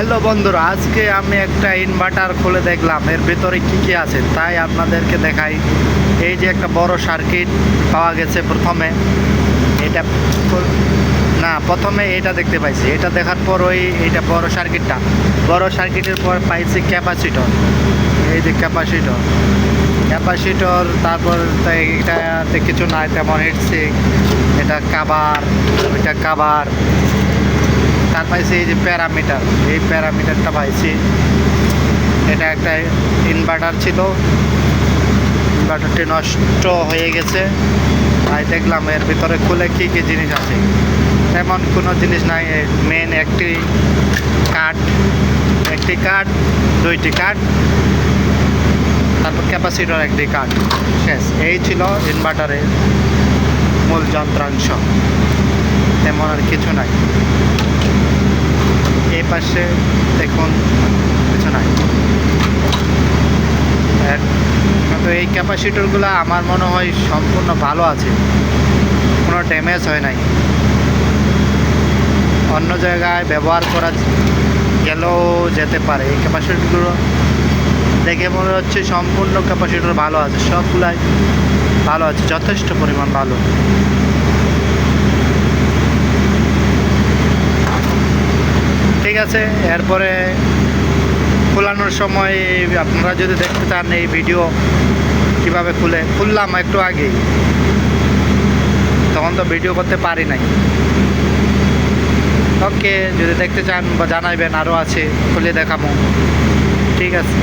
Hello বন্ধুরা, আজকে আমি একটা ইনভার্টার খুলে দেখলাম। এর ভেতরে কি কি আছে? তাই আপনাদেরকে দেখাই। এই যে একটা বড় সার্কিট পাওয়া গেছে প্রথমে। এটা না, প্রথমে এটা দেখতে পাইছি। এটা দেখার পর ওই এটা বড় সার্কিটটা বড় সার্কিটের পর পাইছি ক্যাপাসিটর এই যে ক্যাপাসিটর ক্যাপাসিটর তারপর এটাতে কিছু নাই, তেমন হিটসিং এটা কাবার এটা কাবার তার পাইছি এই যে প্যারামিটার, এই প্যারামিটারটা পাইছি এটা একটা ইনভার্টার ছিল। ইনভার্টারটি নষ্ট হয়ে গেছে। তাই দেখলাম এর ভিতরে খুলে কী কী জিনিস আছে। তেমন কোনো জিনিস নাই মেন একটি কাঠ একটি কাঠ দুইটি কাঠ তারপর ক্যাপাসিটর একটি কাঠ শেষ, এই ছিল ইনভার্টারের মূল যন্ত্রাংশ। তেমন আর কিছু নাই। এই পাশে দেখুন, কিছু নাই। তো এই ক্যাপাসিটরগুলো আমার মনে হয় সম্পূর্ণ ভালো আছে। কোনো ড্যামেজ হয় নাই। অন্য জায়গায় ব্যবহার করা গেলেও যেতে পারে। এই ক্যাপাসিটরগুলো দেখে মনে হচ্ছে সম্পূর্ণ ক্যাপাসিটর ভালো আছে। সবগুলাই ভালো আছে, যথেষ্ট পরিমাণ ভালো। আছে, এরপরে খোলানোর সময় আপনারা যদি দেখতে চান এই ভিডিও কীভাবে খুলে, খুললাম একটু আগেই। তখন তো ভিডিও করতে পারি নাই। ওকে, যদি দেখতে চান বা জানাইবেন আরও আছে, খুলে দেখাবো। ঠিক আছে।